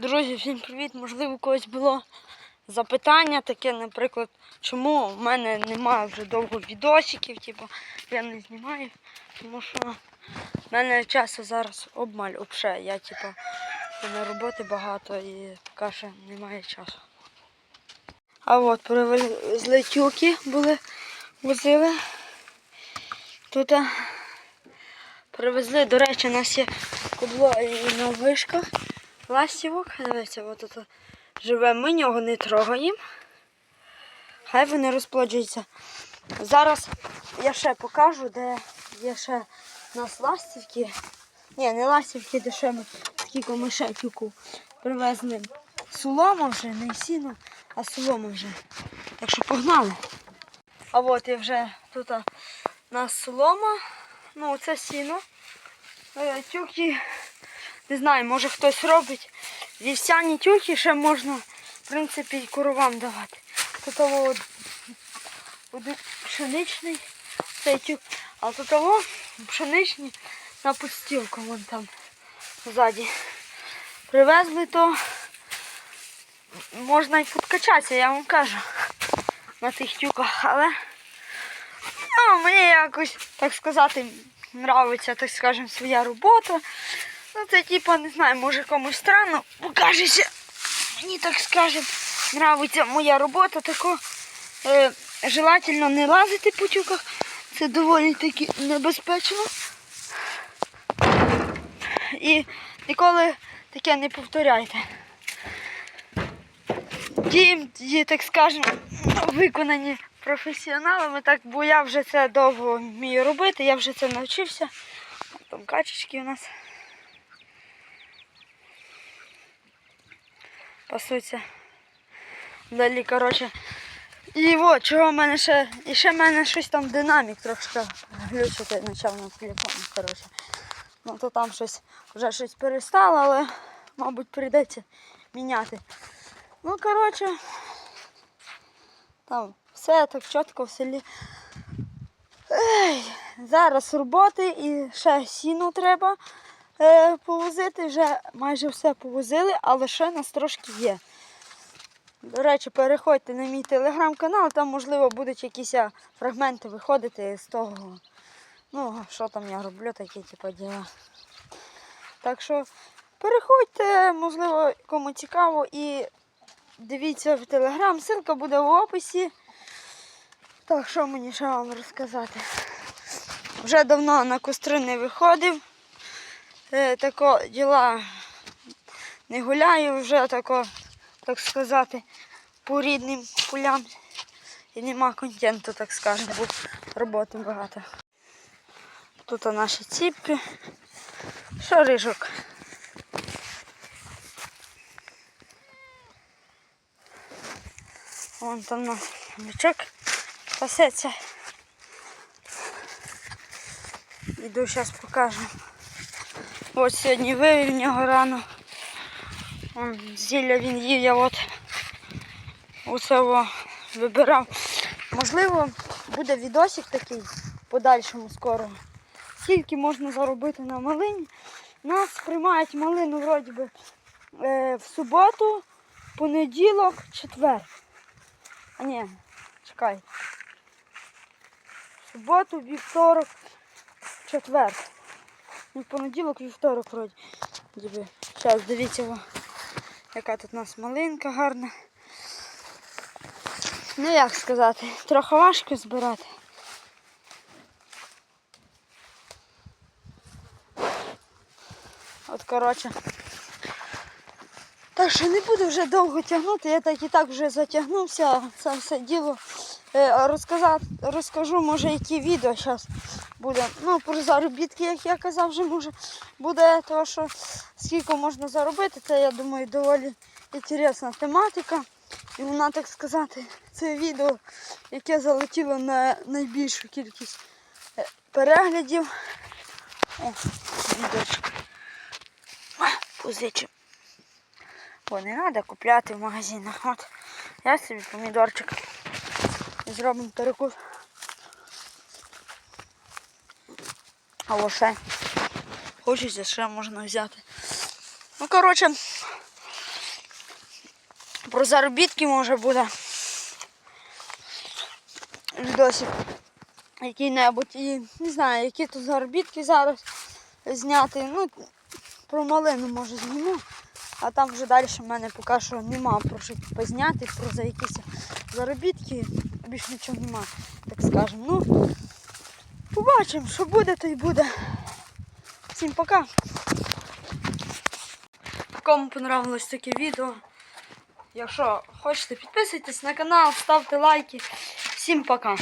Друзі, всім привіт! Можливо, у когось було запитання таке, наприклад, чому в мене немає вже довго відосиків, типу, я не знімаю, тому що в мене часу зараз обмаль обше. Я типу, мене роботи багато і поки немає часу. А от привезли тюки були, возили. Тут привезли, до речі, у нас є кубло і на вишках ластівок. Дивіться, от тут живе, ми нього не трогаємо. Хай вони розплоджуються. Зараз я ще покажу, де є ще у нас ластівки. Ні, не ластівки, де ще ми скільки ми ще привезли. Солома вже, не сіно, а солома вже. Так що погнали. А от і вже тут нас солома. Ну, це сіно. Тюки, не знаю, може хтось робить. Вівсяні тюки ще можна, в принципі, і коровам давати. Тут от, пшеничний цей тюк, а тут того пшеничний на подстілку вон там ззаді. Привезли то можна і підкачатися, я вам кажу, на тих тюках, але ну, мені якось, так сказати, нравиться, так скажемо, своя робота. Ну, це типа, не знаю, може комусь странно покажеться. Мені так скажем, нравиться моя робота, тако е, желательно не лазити по тюках. Це доволі таки небезпечно. І ніколи таке не повторяйте. Дії, дії, так скажемо, виконані професіоналами, так, бо я вже це довго вмію робити, я вже це навчився. Там качечки у нас. Пасуться. Далі, коротше. І от, чого в мене ще. І ще в мене щось там динамік трошки глючити почав на телефоні, коротше. Ну то там щось вже щось перестало, але, мабуть, прийдеться міняти. Ну, коротше, там все так чітко в селі. Ей, зараз роботи і ще сіну треба е, повозити. Вже майже все повозили, але ще нас трошки є. До речі, переходьте на мій телеграм-канал, там, можливо, будуть якісь фрагменти виходити з того, ну, що там я роблю, такі типу діла. Так що переходьте, можливо, кому цікаво, і дивіться в телеграм, ссылка буде в описі. Так, що мені ще вам розказати? Вже давно на костри не виходив. Е, тако діла не гуляю, вже тако, так сказати, по рідним полям. І нема контенту, так скажемо, бо роботи багато. Тут наші ціпки. Що рижок? Вон там наш бичок пасеться. Іду зараз покажу. От сьогодні вивів нього рано. Вон, зілля він їв, я от усе вибирав. Можливо, буде відосик такий подальшому скоро. Скільки можна заробити на малині. Нас приймають малину вроді би е, в суботу, понеділок, четвер. А ні, чекай. В суботу, вівторок, четвер. Ну, понеділок, вівторок вроді. Зараз дивіться, яка тут у нас малинка гарна. Ну як сказати, трохи важко збирати. От коротше. Так що не буду вже довго тягнути, я так і так вже затягнувся, це все діло. Е, розказати, розкажу, може, які відео зараз буде. Ну, про заробітки, як я казав, вже може буде, тому що скільки можна заробити, це я думаю доволі інтересна тематика. І вона, так сказати, це відео, яке залетіло на найбільшу кількість е, переглядів. О, відеочка. Позичу. Бо не треба купляти в магазинах. От я собі помідорчик. Зробимо перекус. А лише хочеться ще можна взяти. Ну, коротше, Про заробітки може буде. Відосик який-небудь. І не знаю, які тут заробітки зараз зняти. Ну, про малину може зніму. А там вже далі в мене поки що нема про що позняти, про за якісь заробітки. Більш нічого нема, так скажемо. Ну, побачимо, що буде, то й буде. Всім пока. Кому понравилось таке відео. Якщо хочете, підписуйтесь на канал, ставте лайки. Всім пока.